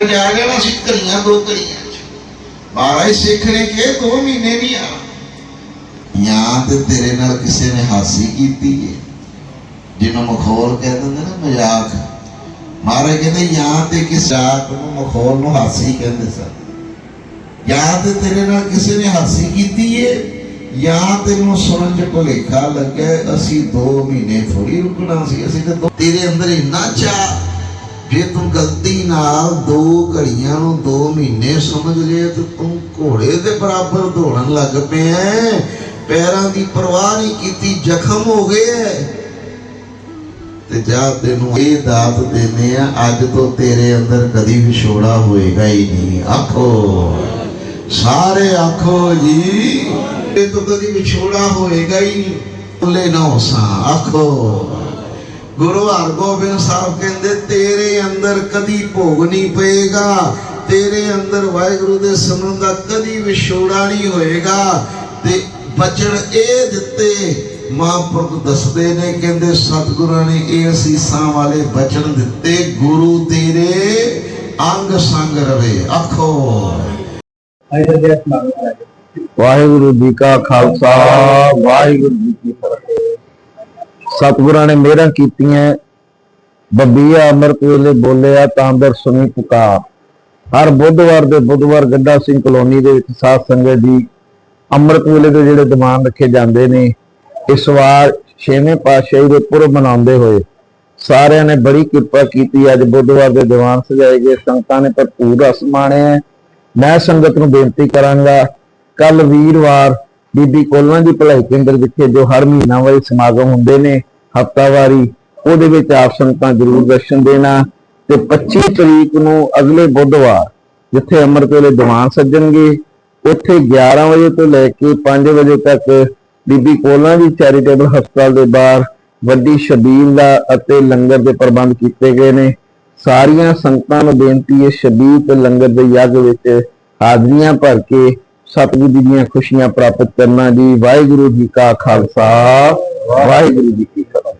ਜਾ ਗਿਆ ਨਾ ਸੀ ਘੜੀਆਂ ਦੋ ਘੜੀਆਂ ਮਹਾਰਾਜ ਸਿੱਖ ਨੇ ਕਿ ਦੋ ਮਹੀਨੇ ਨਹੀਂ ਆ। ਜਾਂ ਤੇ ਤੇਰੇ ਨਾਲ ਕਿਸੇ ਨੇ ਹਾਸੀ ਕੀਤੀ ਹੈ ਜਿਹਨੂੰ ਮਖੌਲ ਕਹਿ ਦਿੰਦੇ ਨਾ, ਮਜ਼ਾਕ। ਮਹਾਰਾਜ ਕਹਿੰਦੇ ਜਾਂ ਤੇ ਕਿਸ ਜਾਤ ਨੂੰ ਮਖੌਲ ਨੂੰ ਹਾਸੀ ਕਹਿੰਦੇ ਸਨ? ਜਾਂ ਤੇ ਤੇਰੇ ਨਾਲ ਕਿਸੇ ਨੇ ਹਾਸੀ ਕੀਤੀ ਏ? ਜਾਂ ਤੈਨੂੰ ਸੁਣਨ ਚ ਭੁਲੇਖਾ ਲੱਗਿਆ ਅਸੀਂ 2 ਮਹੀਨੇ ਥੋੜੀ ਰੁਕਣਾ ਸੀ। ਅਸੀਂ ਤੇ ਤੇਰੇ ਅੰਦਰ ਇੰਨਾ ਚਾਹ ਜੇ ਤੂੰ ਗਲਤੀ ਨਾਲ ਦੋ ਘੜੀਆਂ ਨੂੰ ਦੋ ਮਹੀਨੇ ਸਮਝ ਲਏ ਤੇ ਤੂੰ ਘੋੜੇ ਦੇ ਬਰਾਬਰ ਦੌੜਨ ਲੱਗ ਪਿਆ ਪੈਰਾਂ ਦੀ ਪਰਵਾਹ ਨਹੀਂ ਕੀਤੀ, ਜ਼ਖਮ ਹੋ ਗਏ ਤੇ ਜਾ ਤੈਨੂੰ ਇਹ ਦਾਤ ਦੇਨੇ ਆ ਅੱਜ ਤੋਂ ਤੇਰੇ ਅੰਦਰ ਕਦੀ ਵਿਛੋੜਾ ਹੋਏਗਾ ਹੀ ਨਹੀਂ। ਆਖੋ। ਸਾਰੇ ਆਖੋ ਜੀ ਤੇ ਤੋਂ ਕਦੀ ਵਿਛੋੜਾ ਹੋਏਗਾ ਹੀ ਨਹੀਂ। ਭੁੱਲੇ ਨਾ ਹੋਸਾਂ। ਆਖੋ। ਗੁਰੂ ਹਰਗੋਬਿੰਦ ਸਾਹਿਬ ਕਹਿੰਦੇ ਤੇਰੇ ਅੰਦਰ ਕਦੀ ਭੋਗ ਨਹੀਂ ਪਏਗਾ ਤੇਰੇ ਅੰਦਰ ਵਾਹਿਗੁਰੂ ਦੇ ਸਿਮਰਨ ਦਾ ਕਦੀ ਵਿਛੋੜਾ ਨਹੀਂ ਹੋਏਗਾ। ਤੇ ਬਚਨ ਇਹ ਦਿੱਤੇ ਮਹਾਂਪੁਰਖ ਦੱਸਦੇ ਨੇ ਕਹਿੰਦੇ ਸਤਿਗੁਰਾਂ ਨੇ ਇਹ ਅਸੀਸਾਂ ਵਾਲੇ ਬਚਨ ਦਿੱਤੇ ਗੁਰੂ ਤੇਰੇ ਅੰਗ ਸੰਗ ਰਵੇ। ਆਖੋ। ਵਾਹਿਗੁਰੂ ਜੀ ਕਾ ਖਾਲਸਾ ਵਾਹਿਗੁਰੂ ਜੀ ਕੀ ਫਤਿਹ। ਸਤਿਗੁਰਾਂ ਨੇ ਮਿਹਰਾਂ ਕੀਤੀਆਂ। ਬੱਬੀਆ ਅੰਮ੍ਰਿਤ ਵੇਲੇ ਬੋਲਿਆ ਤਾਂ ਅੰਦਰ ਸੁਣੀ ਪੁਕਾਰ। ਹਰ ਬੁੱਧਵਾਰ ਦੇ ਬੁੱਧਵਾਰ ਗੱਡਾ ਸਿੰਘ ਕਲੋਨੀ ਦੇ ਵਿੱਚ ਸਾਧ ਸੰਗਤ ਜੀ ਅੰਮ੍ਰਿਤ ਵੇਲੇ ਦੇ ਜਿਹੜੇ ਦੀਵਾਨ ਰੱਖੇ ਜਾਂਦੇ ਨੇ, ਇਸ ਵਾਰ ਛੇਵੇਂ ਪਾਤਸ਼ਾਹੀ ਦੇ ਪੁਰਬ ਮਨਾਉਂਦੇ ਹੋਏ ਸਾਰਿਆਂ ਨੇ ਬੜੀ ਕਿਰਪਾ ਕੀਤੀ। ਅੱਜ ਬੁੱਧਵਾਰ ਦੇ ਦੀਵਾਨ ਸਜਾਏ ਗਏ, ਸੰਗਤਾਂ ਨੇ ਭਰਪੂਰ ਰਸ ਮਾਣਿਆ। ਮੈਂ ਸੰਗਤ ਨੂੰ ਬੇਨਤੀ ਕਰਾਂਗਾ ਕੱਲ ਵੀਰਵਾਰ ਬੀਬੀ ਕੋਲਵਾਂ ਦੀ ਭਲਾਈ ਕੇਂਦਰ ਵਿਖੇ ਜੋ ਹਰ ਮਹੀਨਾਵਾਰੀ ਸਮਾਗਮ ਹੁੰਦੇ ਨੇ, ਹਫਤਾਵਾਰੀ, ਉਹਦੇ ਵਿੱਚ ਆਪ ਸੰਗਤਾਂ ਜ਼ਰੂਰ ਦਰਸ਼ਨ ਦੇਣਾ ਤੇ 25 ਤਰੀਕ ਨੂੰ ਅਗਲੇ ਬੁੱਧਵਾਰ, ਜਿੱਥੇ ਅੰਮ੍ਰਿਤ ਵੇਲੇ ਦੀਵਾਨ ਸੱਜਣਗੇ, ਉੱਥੇ 11 ਵਜੇ ਤੋਂ ਲੈ ਕੇ 5 ਵਜੇ ਤੱਕ ਬੀਬੀ ਕੋਲਾਂ ਦੀ ਚੈਰੀਟੇਬਲ ਹਸਪਤਾਲ ਦੇ ਬਾਹਰ ਵੱਡੀ ਸ਼ਬੀਲ ਦਾ ਅਤੇ ਲੰਗਰ ਦੇ ਪ੍ਰਬੰਧ ਕੀਤੇ ਗਏ ਨੇ। ਸਾਰੀਆਂ ਸੰਗਤਾਂ ਨੂੰ ਬੇਨਤੀ ਹੈ ਛਬੀਲ ਤੇ ਲੰਗਰ ਦੇ ਯੱਗ ਵਿੱਚ ਹਾਜ਼ਰੀਆਂ ਭਰ ਕੇ ਸਤਿਗੁਰੂ ਜੀ ਦੀਆਂ ਖੁਸ਼ੀਆਂ ਪ੍ਰਾਪਤ ਕਰਨਾ ਜੀ। ਵਾਹਿਗੁਰੂ ਜੀ ਕਾ ਖਾਲਸਾ। ਵਾਹਿਗੁਰੂ ਜੀ ਕੀ ਫਤਿਹ।